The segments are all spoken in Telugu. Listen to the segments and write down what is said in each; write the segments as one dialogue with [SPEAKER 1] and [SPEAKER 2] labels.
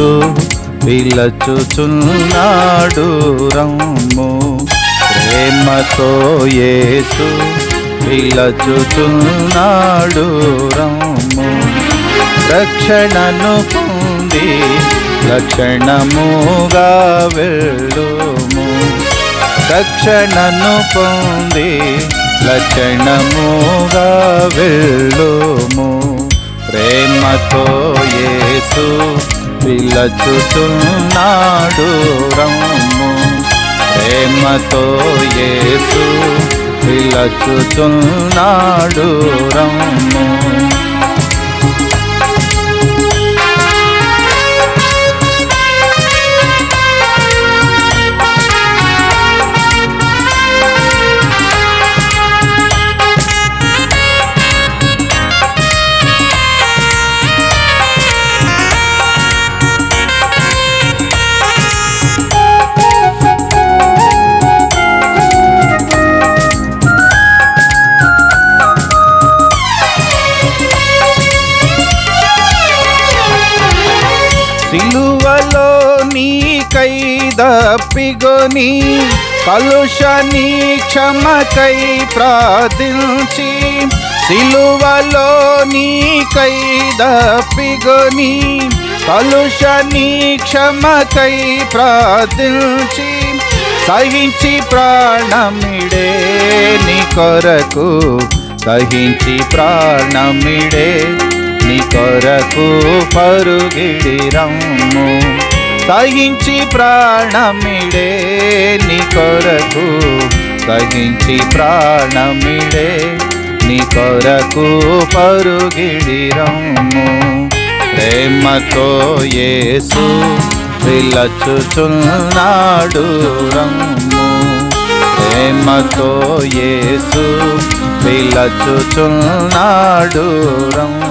[SPEAKER 1] యేసు పిలచుచున్నాడు రమ్ము. ప్రేమతో యేసు పిలచుచున్నాడు రమ్ము. రక్షణను పొంది రక్షణముగా వెళ్ళుము. రక్షణను పొంది లక్షణముగా వెళ్ళుము. ప్రేమతో యేసు పిలచుతున్నాడు రమ్ము. ప్రేమతో యేసు పిలచుతున్నాడు రమ్ము. కైదప్పిగొని దప్పిగొని కలుషని క్షమకై ప్రార్థించి సిలువలో నీకై దప్పిగొని కలుషని క్షమకై ప్రార్థించి సహించి ప్రాణమిడే నీ కొరకు సహించి ప్రాణమిడే నీ కొరకు పరుగిడి రమ్ము. తగించి ప్రాణమిడే నీ కొరకు తగించి ప్రాణమిడే నీ కొరకు పరుగిడిరము. ప్రేమతో యేసు పిలచుచున్నాడు రమ్ము. ప్రేమతో యేసు పిలచుచున్నాడు రమ్ము.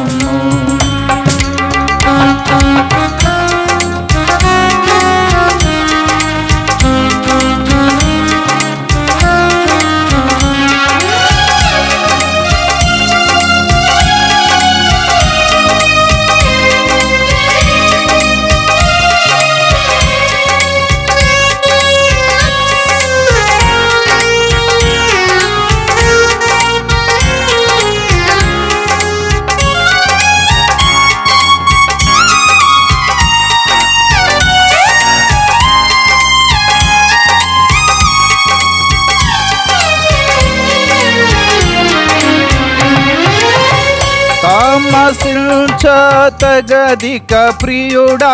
[SPEAKER 1] తామసించతగదిక ప్రియుడా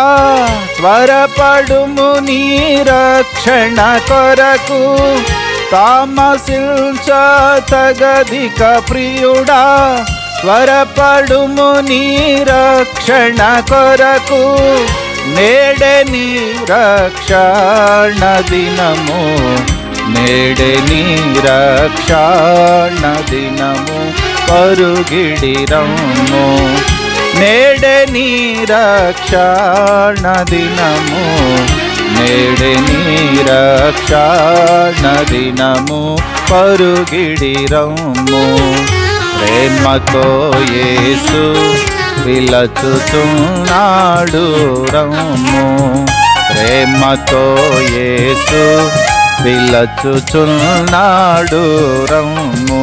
[SPEAKER 1] త్వరపడుము నీ రక్షణ కొరకు. తామసించతగదిక ప్రియుడా త్వరపడుము నీ రక్షణ కొరకు. నేడే నీ రక్షణ దినము నేడే నీ రక్షణ దినము. పరుగిడిరము నేడే నీ రక్షణ దినము నేడే నీ రక్షణ దినము పరుగిడిరము ప్రేమతో యేసు విలచుతున్నాడు రము ప్రేమతో యేసు పిలచుచున్నాడు రము